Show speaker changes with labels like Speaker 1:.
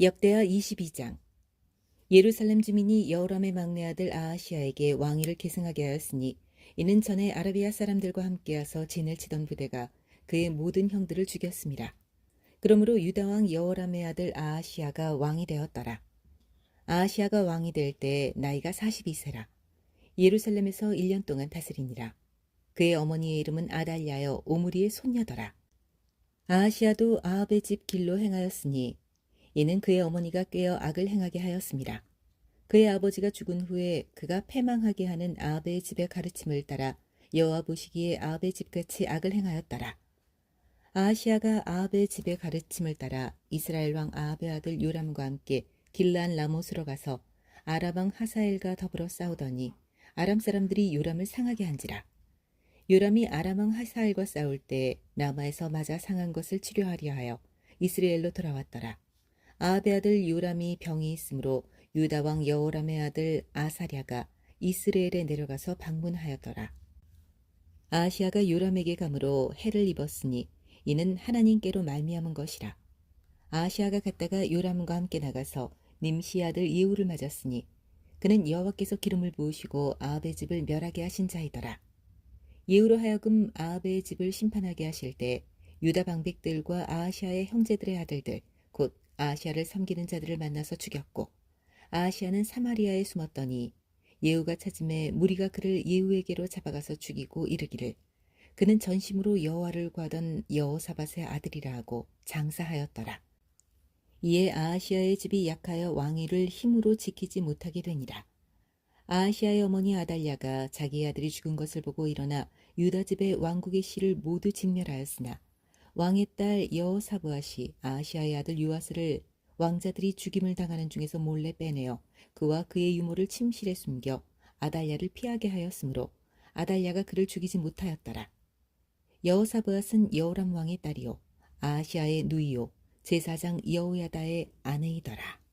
Speaker 1: 역대하 22장 예루살렘 주민이 여호람의 막내 아들 아하시아에게 왕위를 계승하게 하였으니 이는 전에 아라비아 사람들과 함께하서 진을 치던 부대가 그의 모든 형들을 죽였습니다. 그러므로 유다 왕 여호람의 아들 아하시아가 왕이 되었더라. 아하시아가 왕이 될 때 나이가 42세라. 예루살렘에서 1년 동안 다스리니라. 그의 어머니의 이름은 아달랴여 오므리의 손녀더라. 아하시아도 아합의 집 길로 행하였으니 이는 그의 어머니가 꾀어 악을 행하게 하였습니다. 그의 아버지가 죽은 후에 그가 패망하게 하는 아합의 집의 가르침을 따라 여호와 보시기에 아합의 집같이 악을 행하였더라. 아하시아가 아합의 집의 가르침을 따라 이스라엘 왕 아합의 아들 요람과 함께 길란 라못으로 가서 아람왕 하사엘과 더불어 싸우더니 아람 사람들이 요람을 상하게 한지라. 요람이 아람왕 하사엘과 싸울 때 남아에서 맞아 상한 것을 치료하려 하여 이스라엘로 돌아왔더라. 아합의 아들 요람이 병이 있으므로 유다 왕 여호람의 아들 아사랴가 이스라엘에 내려가서 방문하였더라. 아시아가 요람에게 감으로 해를 입었으니 이는 하나님께로 말미암은 것이라. 아시아가 갔다가 요람과 함께 나가서 님시 아들 예후를 맞았으니 그는 여호와께서 기름을 부으시고 아합의 집을 멸하게 하신 자이더라. 예후로 하여금 아합의 집을 심판하게 하실 때 유다 방백들과 아시아의 형제들의 아들들 곧 아시아를 섬기는 자들을 만나서 죽였고 아시아는 사마리아에 숨었더니 예후가 찾음에 무리가 그를 예후에게로 잡아가서 죽이고 이르기를 그는 전심으로 여호와를 구하던 여호사밧의 아들이라 하고 장사하였더라. 이에 아하시아의 집이 약하여 왕위를 힘으로 지키지 못하게 되니라. 아하시아의 어머니 아달랴가 자기 아들이 죽은 것을 보고 일어나 유다 집의 왕국의 씨를 모두 진멸하였으나 왕의 딸 여호사브앗이 아하시아의 아들 요아스를 왕자들이 죽임을 당하는 중에서 몰래 빼내어 그와 그의 유모를 침실에 숨겨 아달랴를 피하게 하였으므로 아달랴가 그를 죽이지 못하였더라. 여호사브앗은 여호람 왕의 딸이요 아하시아의 누이요 제사장 여호야다의 아내이더라.